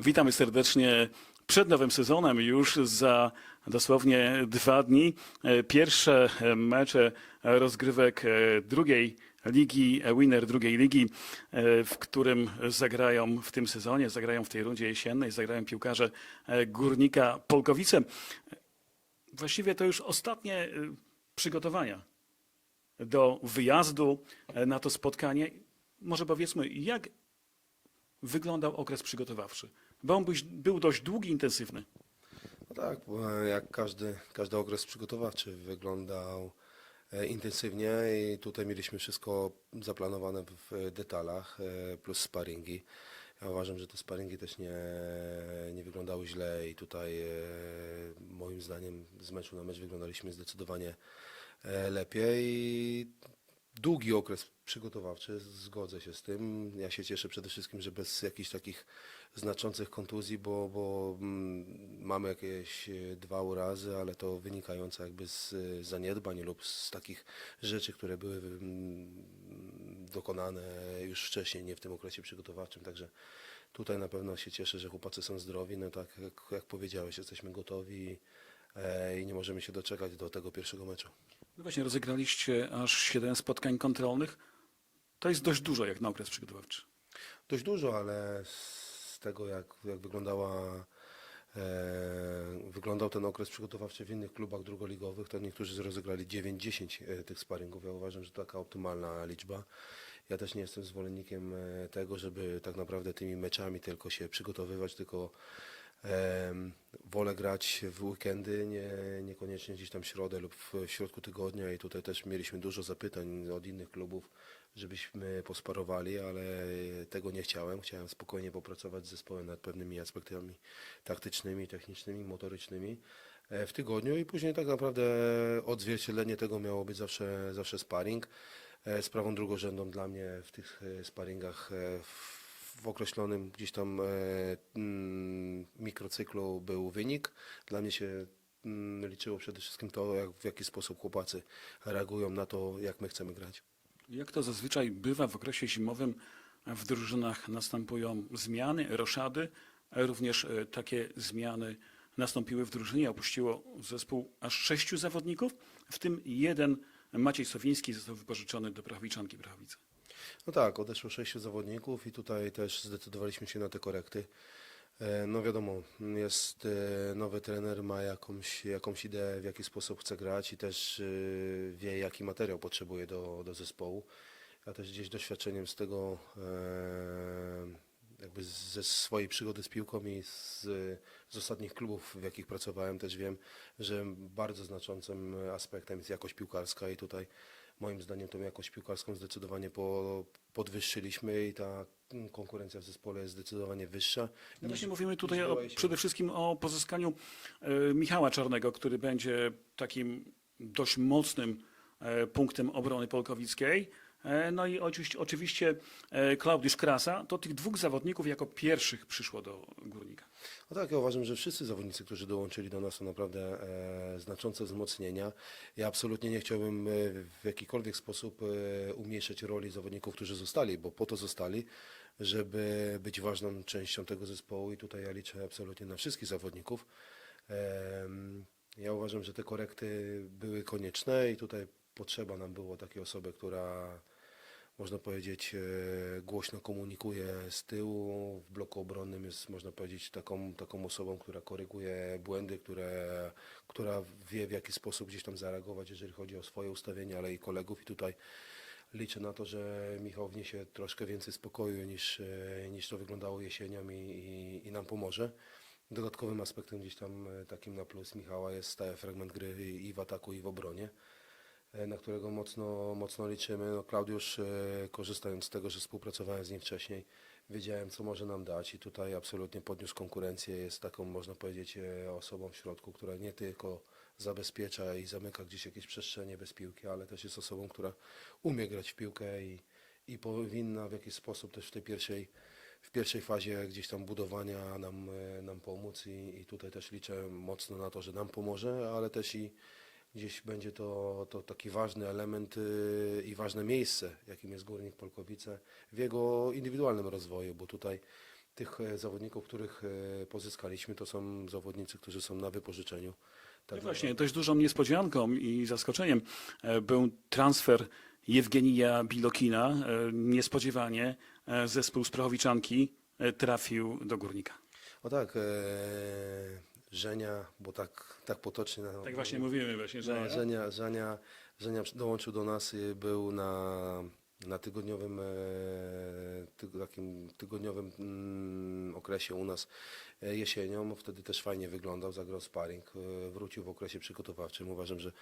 Witamy serdecznie przed nowym sezonem, już za dosłownie dwa dni. E, Pierwsze e, mecze rozgrywek e, drugiej ligi, winner drugiej ligi, w którym zagrają w tym sezonie, zagrają w tej rundzie jesiennej, zagrają piłkarze Górnika Polkowice. Właściwie to już ostatnie przygotowania do wyjazdu na to spotkanie. Może powiedzmy, jak wyglądał okres przygotowawczy? Bo on był dość długi, intensywny. No tak, jak każdy, każdy okres przygotowawczy wyglądał e, intensywnie i tutaj mieliśmy wszystko zaplanowane w detalach, e, plus sparingi. Ja uważam, że te sparingi też nie, nie wyglądały źle i tutaj e, moim zdaniem z meczu na mecz wyglądaliśmy zdecydowanie lepiej. Długi okres przygotowawczy, zgodzę się z tym. Ja się cieszę przede wszystkim, że bez jakichś takich znaczących kontuzji, bo, bo mm, mamy jakieś e, dwa urazy, ale to wynikające jakby z e, zaniedbań lub z takich rzeczy, które były mm, dokonane już wcześniej, nie w tym okresie przygotowawczym. Także tutaj na pewno się cieszę, że chłopacy są zdrowi. No tak jak, jak powiedziałeś, jesteśmy gotowi e, i nie możemy się doczekać do tego pierwszego meczu. No właśnie, rozegraliście aż 7 spotkań kontrolnych. To jest dość dużo jak na okres przygotowawczy. Dość dużo, ale z tego jak, jak wyglądała, e, wyglądał ten okres przygotowawczy w innych klubach drugoligowych, to niektórzy rozegrali 9-10 e, tych sparingów. Ja uważam, że to taka optymalna liczba. Ja też nie jestem zwolennikiem e, tego, żeby tak naprawdę tymi meczami tylko się przygotowywać, tylko wolę grać w weekendy, nie, niekoniecznie gdzieś tam środę lub w środku tygodnia i tutaj też mieliśmy dużo zapytań od innych klubów, żebyśmy posparowali, ale tego nie chciałem. Chciałem spokojnie popracować z zespołem nad pewnymi aspektami taktycznymi, technicznymi, motorycznymi e, w tygodniu i później tak naprawdę odzwierciedlenie tego miało być zawsze, zawsze sparring. E, Sprawą drugorzędną dla mnie w tych e, sparingach w określonym gdzieś tam mikrocyklu był wynik. Dla mnie się liczyło przede wszystkim to, jak, w jaki sposób chłopacy reagują na to, jak my chcemy grać. Jak to zazwyczaj bywa w okresie zimowym, w drużynach następują zmiany, roszady. Również e, takie zmiany nastąpiły w drużynie. Opuściło zespół aż sześciu zawodników, w tym jeden Maciej Sowiński został wypożyczony do Prachowiczanki Prachowice. No tak, odeszło sześciu zawodników i tutaj też zdecydowaliśmy się na te korekty. E, No wiadomo, jest e, nowy trener, ma jakąś, jakąś ideę, w jaki sposób chce grać i też e, wie, jaki materiał potrzebuje do, do zespołu. Ja też gdzieś doświadczeniem z tego, jakby ze swojej przygody z piłką i z, z ostatnich klubów, w jakich pracowałem, też wiem, że bardzo znaczącym aspektem jest jakość piłkarska i tutaj moim zdaniem tą jakość piłkarską zdecydowanie po, podwyższyliśmy i ta konkurencja w zespole jest zdecydowanie wyższa. No właśnie mówimy tutaj o, przede wszystkim o pozyskaniu e, Michała Czarnego, który będzie takim dość mocnym e, punktem obrony polkowickiej. E, No i oczywiście, oczywiście Klaudiusz Krasa. To tych dwóch zawodników jako pierwszych przyszło do Górnika. No tak, ja uważam, że wszyscy zawodnicy, którzy dołączyli do nas to naprawdę e, znaczące wzmocnienia. Ja absolutnie nie chciałbym e, w jakikolwiek sposób umniejszać roli zawodników, którzy zostali, bo po to zostali, żeby być ważną częścią tego zespołu i tutaj ja liczę absolutnie na wszystkich zawodników. Ja uważam, że te korekty były konieczne i tutaj potrzeba nam było takiej osoby, która można powiedzieć, e, głośno komunikuje z tyłu. W bloku obronnym jest, można powiedzieć, taką, taką osobą, która koryguje błędy, które, która wie w jaki sposób gdzieś tam zareagować, jeżeli chodzi o swoje ustawienia, ale i kolegów. I tutaj liczę na to, że Michał wniesie troszkę więcej spokoju niż, e, niż to wyglądało jesienią i, i, i nam pomoże. Dodatkowym aspektem gdzieś tam e, takim na plus Michała jest stały fragment gry i w ataku, i w obronie na którego mocno, mocno liczymy. No, Klaudiusz, e, korzystając z tego, że współpracowałem z nim wcześniej, wiedziałem, co może nam dać i tutaj absolutnie podniósł konkurencję. Jest taką, można powiedzieć, e, osobą w środku, która nie tylko zabezpiecza i zamyka gdzieś jakieś przestrzenie bez piłki, ale też jest osobą, która umie grać w piłkę i, i powinna w jakiś sposób też w tej pierwszej, w pierwszej fazie gdzieś tam budowania nam, e, nam pomóc i, i tutaj też liczę mocno na to, że nam pomoże, ale też i gdzieś będzie to, to taki ważny element y, i ważne miejsce, jakim jest Górnik Polkowice w jego indywidualnym rozwoju, bo tutaj tych e, zawodników, których e, pozyskaliśmy, to są zawodnicy, którzy są na wypożyczeniu. Tak No właśnie, dość dużą niespodzianką i zaskoczeniem e, był transfer Jewgenija Bilokina. Niespodziewanie zespół z Prochowiczanki trafił do Górnika. O tak, Żenia, bo tak, tak potocznie... na- Tak właśnie mówimy właśnie, że No, Żenia, Żenia, Żenia dołączył do nas, był na, na tygodniowym, e, ty, takim tygodniowym mm, okresie u nas e, jesienią. Wtedy też fajnie wyglądał, zagrał sparring, e, wrócił w okresie przygotowawczym. Uważam, że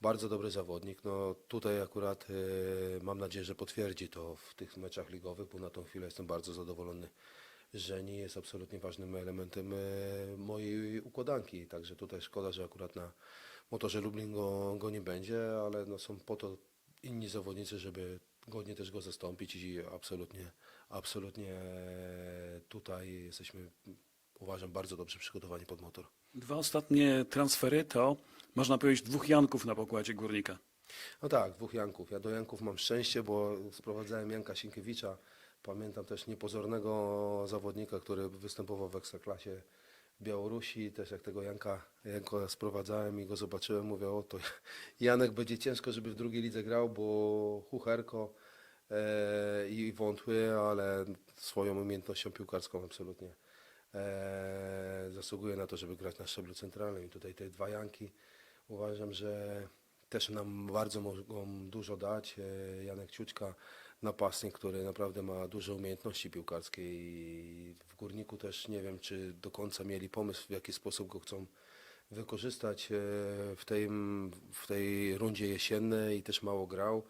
bardzo dobry zawodnik. No, tutaj akurat mam nadzieję, że potwierdzi to w tych meczach ligowych, bo na tą chwilę jestem bardzo zadowolony. Żeni jest absolutnie ważnym elementem e, mojej układanki, także tutaj szkoda, że akurat na motorze Lublin go, go nie będzie, ale no są po to inni zawodnicy, żeby godnie też go zastąpić i absolutnie, absolutnie e, tutaj jesteśmy, uważam, bardzo dobrze przygotowani pod motor. dwa ostatnie transfery to, można powiedzieć, dwóch Janków na pokładzie Górnika. No tak, dwóch Janków. Ja do Janków mam szczęście, bo sprowadzałem Janka Sienkiewicza. Pamiętam też niepozornego zawodnika, który występował w Ekstraklasie Białorusi. Też jak tego Janka, Janka sprowadzałem i go zobaczyłem, mówię, o to Janek będzie ciężko, żeby w drugiej lidze grał, bo chucherko e, i wątły, ale swoją umiejętnością piłkarską absolutnie e, zasługuje na to, żeby grać na szczeblu centralnym. I tutaj te dwa Janki uważam, że też nam bardzo mogą dużo dać. E, Janek Ciućka, napastnik, który naprawdę ma duże umiejętności piłkarskie i w Górniku też nie wiem, czy do końca mieli pomysł, w jaki sposób go chcą wykorzystać e, w tej, w tej rundzie jesiennej i też mało grał.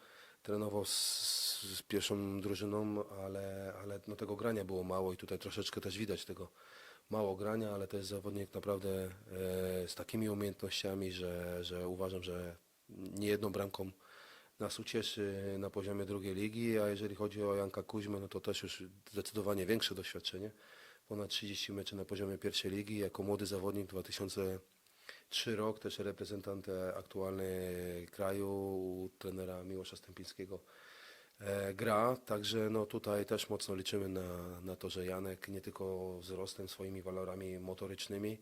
Trenował z, z pierwszą drużyną, ale, ale no tego grania było mało i tutaj troszeczkę też widać tego mało grania, ale to jest zawodnik naprawdę e, z takimi umiejętnościami, że, że uważam, że niejedną bramką nas ucieszy na poziomie drugiej ligi, a jeżeli chodzi o Janka Kuźmę, no to też już zdecydowanie większe doświadczenie. Ponad 30 meczy na poziomie pierwszej ligi, jako młody zawodnik 2003 rok, też reprezentant e, aktualny kraju, u trenera Miłosza Stępińskiego e, gra, także no tutaj też mocno liczymy na, na to, że Janek nie tylko wzrostem, swoimi walorami motorycznymi e,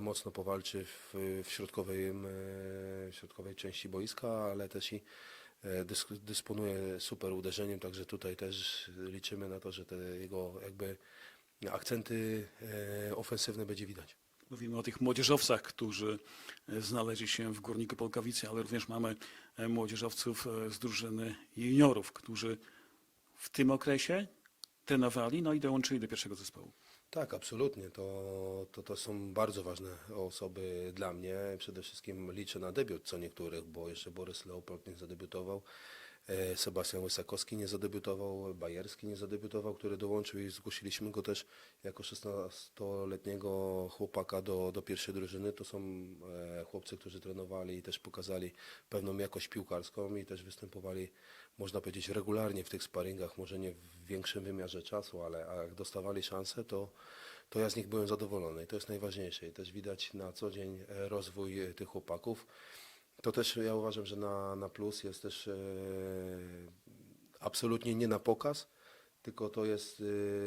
mocno powalczy w, w, środkowej, e, w środkowej części boiska, ale też i e, dys, dysponuje super uderzeniem, także tutaj też liczymy na to, że te jego jakby akcenty e, ofensywne będzie widać. Mówimy o tych młodzieżowcach, którzy e, znaleźli się w Górniku Polkowice, ale również mamy e, młodzieżowców e, z drużyny juniorów, którzy w tym okresie trenowali, no i dołączyli do pierwszego zespołu. Tak, absolutnie. To, to, to są bardzo ważne osoby dla mnie. Przede wszystkim liczę na debiut co niektórych, bo jeszcze Borys Leopold nie zadebiutował. E, Sebastian Łysakowski nie zadebiutował, Bajerski nie zadebiutował, który dołączył i zgłosiliśmy go też jako 16-letniego chłopaka do, do pierwszej drużyny. To są e, chłopcy, którzy trenowali i też pokazali pewną jakość piłkarską i też występowali, można powiedzieć, regularnie w tych sparingach, może nie w większym wymiarze czasu, ale jak dostawali szansę, to, to ja z nich byłem zadowolony i to jest najważniejsze. I też widać na co dzień e, rozwój tych chłopaków. To też ja uważam, że na, na plus jest też e, absolutnie nie na pokaz, tylko to jest,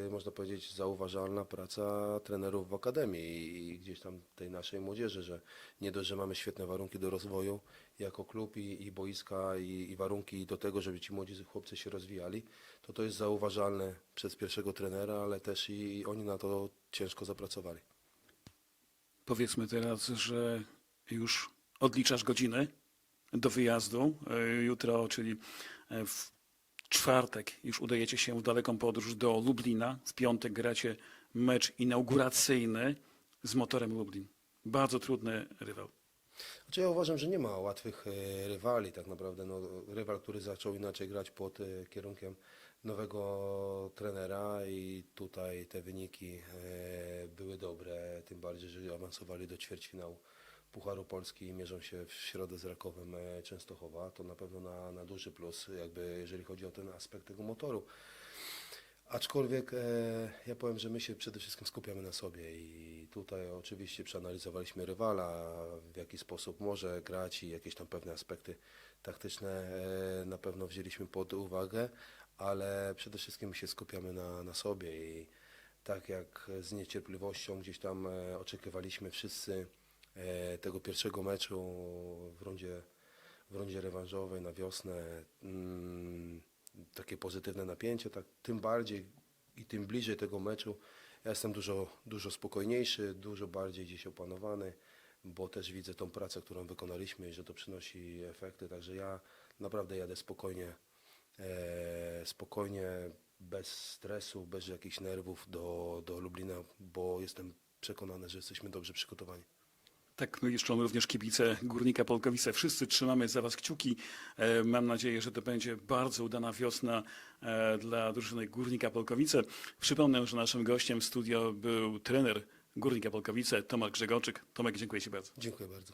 e, można powiedzieć, zauważalna praca trenerów w akademii i gdzieś tam tej naszej młodzieży, że nie dość, że mamy świetne warunki do rozwoju jako klub i, i boiska i, i warunki do tego, żeby ci młodzi chłopcy się rozwijali, to to jest zauważalne przez pierwszego trenera, ale też i, i oni na to ciężko zapracowali. Powiedzmy teraz, że już odliczasz godziny do wyjazdu. E, Jutro, czyli e, w czwartek, już udajecie się w daleką podróż do Lublina. W piątek gracie mecz inauguracyjny z motorem Lublin. Bardzo trudny rywal. Znaczy ja uważam, że nie ma łatwych e, rywali tak naprawdę. No, rywal, który zaczął inaczej grać pod kierunkiem nowego trenera i tutaj te wyniki były dobre, tym bardziej, że awansowali do ćwierćfinału Pucharu Polski mierzą się w środę z Rakowem e, Częstochowa. To na pewno na, na duży plus, jakby jeżeli chodzi o ten aspekt tego motoru. Aczkolwiek e, ja powiem, że my się przede wszystkim skupiamy na sobie i tutaj oczywiście przeanalizowaliśmy rywala, w jaki sposób może grać i jakieś tam pewne aspekty taktyczne e, na pewno wzięliśmy pod uwagę, ale przede wszystkim się skupiamy na, na sobie i tak jak z niecierpliwością gdzieś tam e, oczekiwaliśmy wszyscy tego pierwszego meczu w rundzie, w rundzie rewanżowej na wiosnę. Mm, takie pozytywne napięcie, tak tym bardziej i tym bliżej tego meczu ja jestem dużo, dużo spokojniejszy, dużo bardziej dziś opanowany, bo też widzę tą pracę, którą wykonaliśmy i że to przynosi efekty, także ja naprawdę jadę spokojnie, e, spokojnie, bez stresu, bez jakichś nerwów do, do Lublina, bo jestem przekonany, że jesteśmy dobrze przygotowani. Tak myślą również kibice Górnika Polkowice. Wszyscy trzymamy za Was kciuki. E, Mam nadzieję, że to będzie bardzo udana wiosna e, dla drużyny Górnika Polkowice. Przypomnę, że naszym gościem w studio był trener Górnika Polkowice Tomek Grzegorczyk. Tomek, dziękuję Ci bardzo. Dziękuję bardzo.